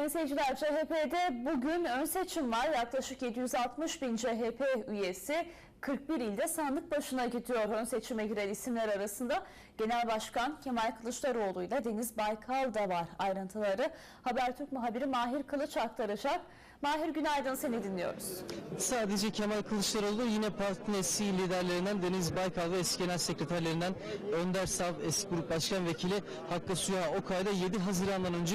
Sayın seyirciler CHP'de bugün ön seçim var. Yaklaşık 760 bin CHP üyesi 41 ilde sandık başına gidiyor. Ön seçime giren isimler arasında Genel Başkan Kemal Kılıçdaroğlu ile Deniz Baykal da var. Ayrıntıları Habertürk muhabiri Mahir Kılıç aktaracak. Mahir günaydın seni dinliyoruz. Sadece Kemal Kılıçdaroğlu yine parti eski liderlerinden Deniz Baykal ve eski genel sekreterlerinden Önder Sav, eski grup başkan vekili Hakkı Suha Okay'da 7 Haziran'dan önce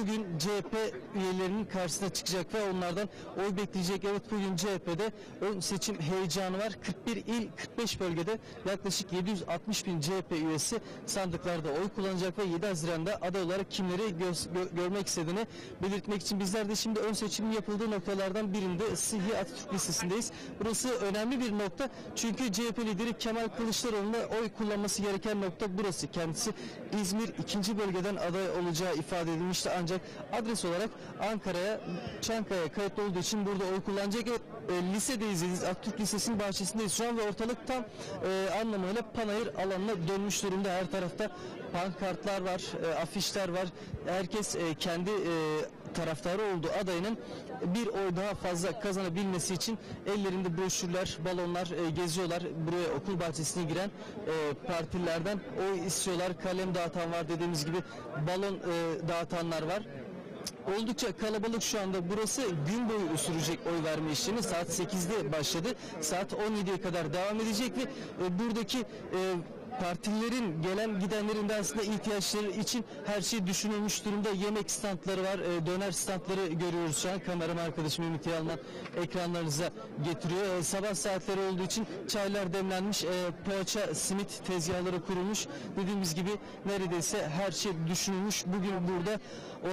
bugün CHP üyelerinin karşısına çıkacak ve onlardan oy bekleyecek. Evet bugün CHP'de ön seçim heyecanı var. 41 il 45 bölgede yaklaşık 760 bin CHP üyesi sandıklarda oy kullanacak ve 7 Haziran'da aday olarak kimleri gö- gö- görmek istediğini belirtmek için bizler de şimdi ön seçimin yapıldığı noktalardan birinde Sıhhi Atatürk listesindeyiz. Burası önemli bir nokta çünkü CHP lideri Kemal Kılıçdaroğlu'na oy kullanması gereken nokta burası. Kendisi İzmir ikinci bölgeden aday olacağı ifade edilmişti ancak adres olarak Ankara'ya, Çankaya'ya kayıtlı olduğu için burada oy kullanacak. E, lisedeyiz, Atatürk Lisesi'nin bahçesindeyiz şu an ve ortalık tam e, anlamıyla panayır alanına dönmüş durumda. Her tarafta pankartlar var, e, afişler var. Herkes e, kendi e, taraftarı olduğu adayının bir oy daha fazla kazanabilmesi için ellerinde broşürler, balonlar e, geziyorlar. Buraya okul bahçesine giren e, partilerden oy istiyorlar. Kalem dağıtan var dediğimiz gibi balon e, dağıtanlar var. Oldukça kalabalık şu anda. Burası gün boyu sürecek oy verme işlemi. Saat 8'de başladı. Saat 17'ye kadar devam edecek ve e, buradaki e, partilerin gelen gidenlerin de aslında ihtiyaçları için her şey düşünülmüş durumda. Yemek standları var, e, döner standları görüyoruz şu an. Kameraman arkadaşım Ümit Yalman ekranlarınıza getiriyor. E, sabah saatleri olduğu için çaylar demlenmiş, e, poğaça, simit tezgahları kurulmuş. Dediğimiz gibi neredeyse her şey düşünülmüş. Bugün burada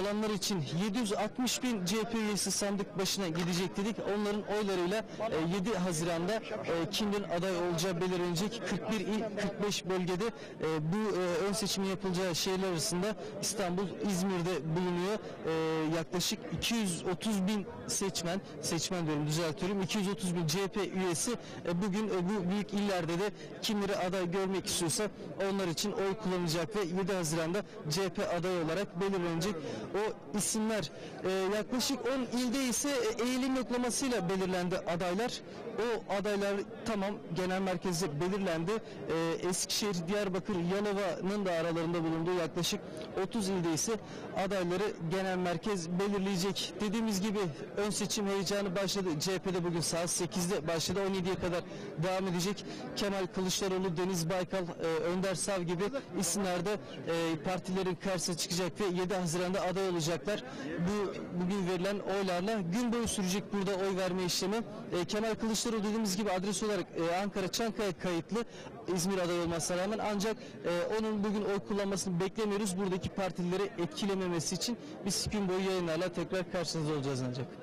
olanlar için 760 bin CHP üyesi sandık başına gidecek dedik. Onların oylarıyla e, 7 Haziran'da e, kimlerin aday olacağı belirlenecek. 41 il, 45 bölgede e, bu e, ön seçimin yapılacağı şehirler arasında İstanbul, İzmir'de bulunuyor. E, yaklaşık 230 bin seçmen, seçmen diyorum düzeltiyorum, 230 bin CHP üyesi e, bugün e, bu büyük illerde de kimleri aday görmek istiyorsa onlar için oy kullanacak ve 7 Haziran'da CHP aday olarak belirlenecek. O isimler e, yaklaşık 10 ilde ise e, eğilim yoklamasıyla belirlendi adaylar. O adaylar tamam genel merkezde belirlendi. E, Eskişehir, Diyarbakır, Yalova'nın da aralarında bulunduğu yaklaşık 30 ilde ise adayları genel merkez belirleyecek. Dediğimiz gibi ön seçim heyecanı başladı. CHP'de bugün saat 8'de başladı. 17'ye kadar devam edecek. Kemal Kılıçdaroğlu, Deniz Baykal, e, Önder Sav gibi isimler de e, partilerin karşısına çıkacak ve 7 Haziran'da aday olacaklar. Bu bugün verilen oylarla gün boyu sürecek burada oy verme işlemi. E, Kemal Kılıçdaroğlu dediğimiz gibi adres olarak e, Ankara Çankaya kayıtlı İzmir aday olmasına rağmen ancak e, onun bugün oy kullanmasını beklemiyoruz. Buradaki partileri etkilememesi için biz gün boyu yayınlarla tekrar karşınızda olacağız ancak.